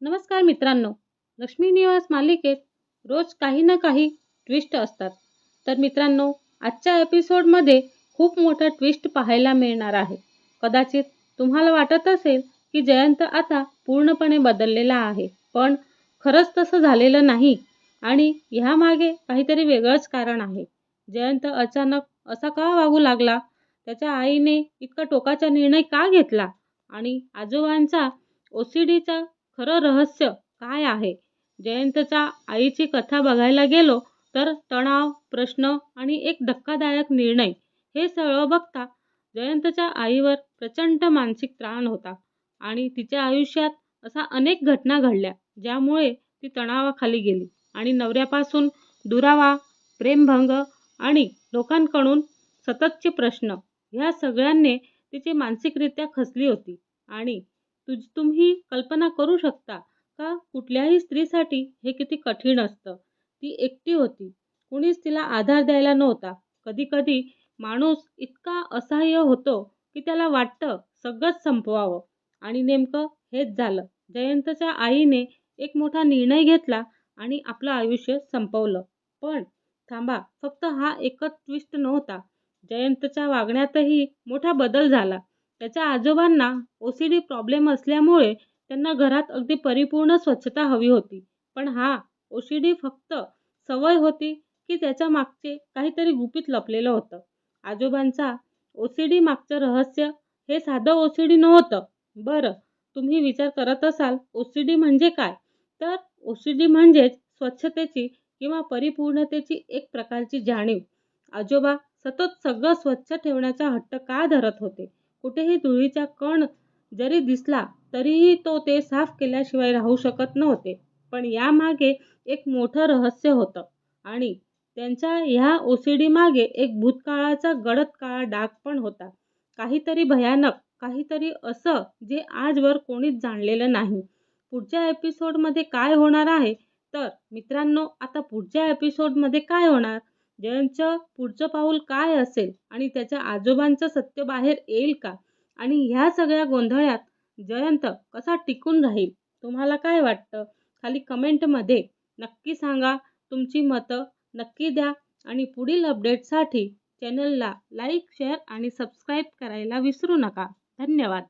नमस्कार मित्रांनो. लक्ष्मी निवास मालिकेत रोज काही ना काही ट्विस्ट असतात. तर मित्रांनो आजच्या एपिसोडमध्ये खूप मोठा ट्विस्ट पाहायला मिळणार आहे. कदाचित तुम्हाला वाटत असेल की जयंत आता पूर्णपणे बदललेला आहे. पण खरंच तसं झालेलं नाही. आणि ह्यामागे काहीतरी वेगळंच कारण आहे. जयंत अचानक असा का वागू लागला? त्याच्या आईने इतका टोकाचा निर्णय का घेतला? आणि आजोबांचा ओ सी डीचा खरं रहस्य काय आहे? जयंतच्या आईची कथा बघायला गेलो तर तणाव प्रश्न आणि एक धक्कादायक निर्णय हे सगळं बघता जयंतच्या आईवर प्रचंड मानसिक त्राण होता आणि तिच्या आयुष्यात असा अनेक घटना घडल्या ज्यामुळे ती तणावाखाली गेली आणि नवऱ्यापासून दुरावा प्रेमभंग आणि लोकांकडून सततचे प्रश्न ह्या सगळ्यांनी तिची मानसिकरित्या खचली होती आणि तुझ तुम्ही कल्पना करू शकता का कुठल्याही स्त्रीसाठी हे किती कठीण असतं? ती एकटी होती. कुणीच तिला आधार द्यायला नव्हता. कधी कधी माणूस इतका असहाय्य होतो की त्याला वाटतं सगळंच संपवावं. आणि नेमकं हेच झालं. जयंतच्या आईने एक मोठा निर्णय घेतला आणि आपलं आयुष्य संपवलं. पण थांबा फक्त हा एकच ट्विस्ट नव्हता. जयंतच्या वागण्यातही मोठा बदल झाला. त्याच्या आजोबांना ओसीडी प्रॉब्लेम असल्यामुळे त्यांना घरात अगदी परिपूर्ण स्वच्छता हवी होती. पण हा ओसीडी फक्त सवय होती की त्याच्या मागचे काहीतरी गुपित लपलेलं होतं. आजोबांचा ओसीडी मागचं रहस्य हे साधं ओसीडी नव्हतं. बरं तुम्ही विचार करत असाल ओसीडी म्हणजे काय? तर ओसीडी म्हणजेच स्वच्छतेची किंवा परिपूर्णतेची एक प्रकारची जाणीव. आजोबा सतत सगळं स्वच्छ ठेवण्याचा हट्ट का धरत होते? कुठेही धुळीचा कण जरी दिसला तरीही तो ते साफ केल्याशिवाय राहू शकत नव्हते. पण यामागे एक मोठं रहस्य होतं आणि त्यांच्या ह्या ओसीडी मागे एक भूतकाळाचा गडद काळा डाग पण होता. काहीतरी भयानक काहीतरी असं जे आजवर कोणीच जाणलेलं नाही. पुढच्या एपिसोडमध्ये काय होणार आहे? तर मित्रांनो आता पुढच्या एपिसोडमध्ये काय होणार? जयंतचं पुढचं पाऊल काय असेल आणि त्याच्या आजोबांचं सत्य बाहेर येईल का? आणि ह्या सगळ्या गोंधळात जयंत कसा टिकून राहील? तुम्हाला काय वाटतं? खाली कमेंटमध्ये नक्की सांगा. तुमची मतं नक्की द्या. आणि पुढील अपडेटसाठी चॅनलला लाईक शेअर आणि सबस्क्राईब करायला विसरू नका. धन्यवाद.